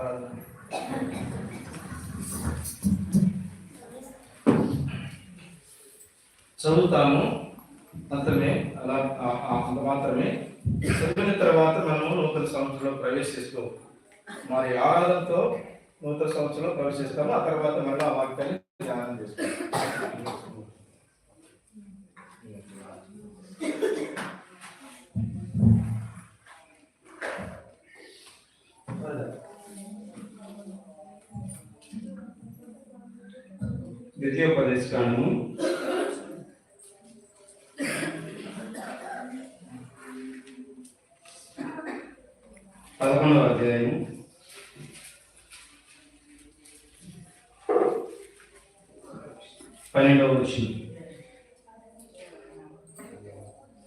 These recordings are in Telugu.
చదువుతాము. అంతమే అలా అంత మాత్రమే. చదివిన తర్వాత మనము నూతన సంవత్సరంలో ప్రవేశిస్తూ మరి ఆరాధనతో నూతన సంవత్సరంలో ప్రవేశిస్తాము. ఆ తర్వాత మళ్ళీ ఆ వాక్యాన్ని ధ్యానం చేస్తాము. ద్వితీయోపదేశకాండము పదకొండవ అధ్యాయము. పన్నెండవ వచ్చిన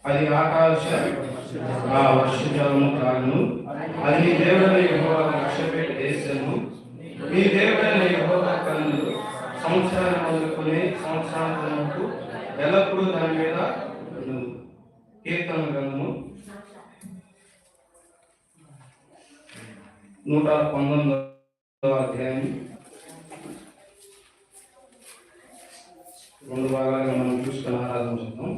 అది ఆకాశ ఆ వర్షజలము కాను అది దేవుడు దేవుడైన యెహోవా లక్ష్యపేట దేశము. మీ దేవుడైన సంవత్సరాన్ని మొదలుకొని సంవత్సరాంతముకు ఎల్లప్పుడూ దాని మీద కీర్తన గ్రంథము నూట పంతొమ్మిదవ అధ్యాయం రెండు భాగాలుగా మనం చూసుకుని ఆరాధన చేద్దాం.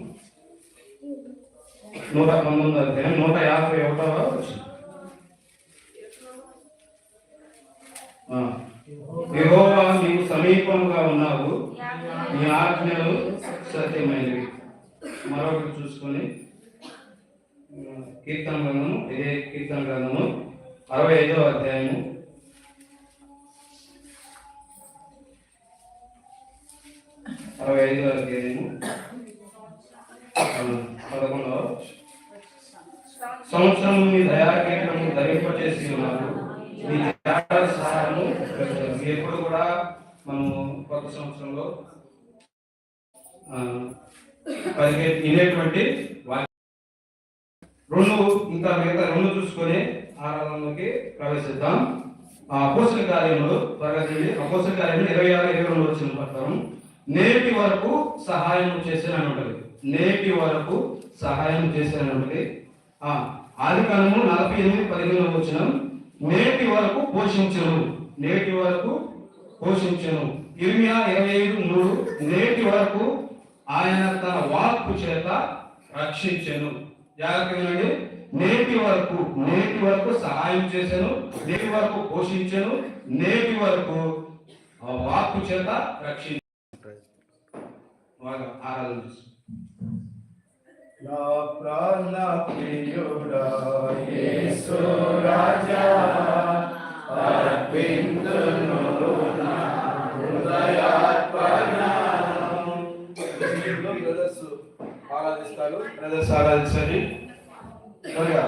నూట పంతొమ్మిది అధ్యాయం నూట యాభై ఒకటవ వచ్చింది నీవు సమీపంగా ఉన్నావు. నీ ఆజ్ఞలు సత్యమైనవి. మరొకటి చూసుకొని కీర్తన గ్రంథము ఇదే కీర్తన గ్రంథము అరవై ఐదవ అధ్యాయము. అరవై ఐదవ అధ్యాయము. పదకొండవ. సంవత్సరం మీ దయాకీర్తనము ధరింపచేసి ఉన్నారు మీ సహాయము మీ ఎప్పుడు కూడా మనము కొత్త సంవత్సరంలో పదిహేను పలికే రెండు ఇంకా మిగతా రెండు చూసుకొని ఆరాధనలోకి ప్రవేశిద్దాం. ఆ అపోసల కార్యములు తరగతి అపోసల కార్యములు ఇరవై ఆరు ఇరవై రెండు వచ్చిన ప్రకారం నేటి వరకు సహాయం చేసిన ఉంటుంది నేటి వరకు సహాయం చేసిన ఉంటుంది ఆ ఆది కాలము నలభై ఎనిమిది పదిహేను వచ్చిన నేటి వరకు పోషించను. నేటి వరకు పోషించను ఇర్మియా ఇరవై ఐదు మూడు నేటి వరకు ఆయన తన వాక్కు చేత రక్షించెను జాగ్రత్తగా. నేటి వరకు నేటి వరకు సహాయం చేశాను నేటి వరకు పోషించాను నేటి వరకు ఆ వాక్కు చేత రక్షించాను ఆరాధన. నా ప్రాణ ప్రియుడా యేసు రాజా బ్రదర్స్ ఆరాధించండి త్వరగా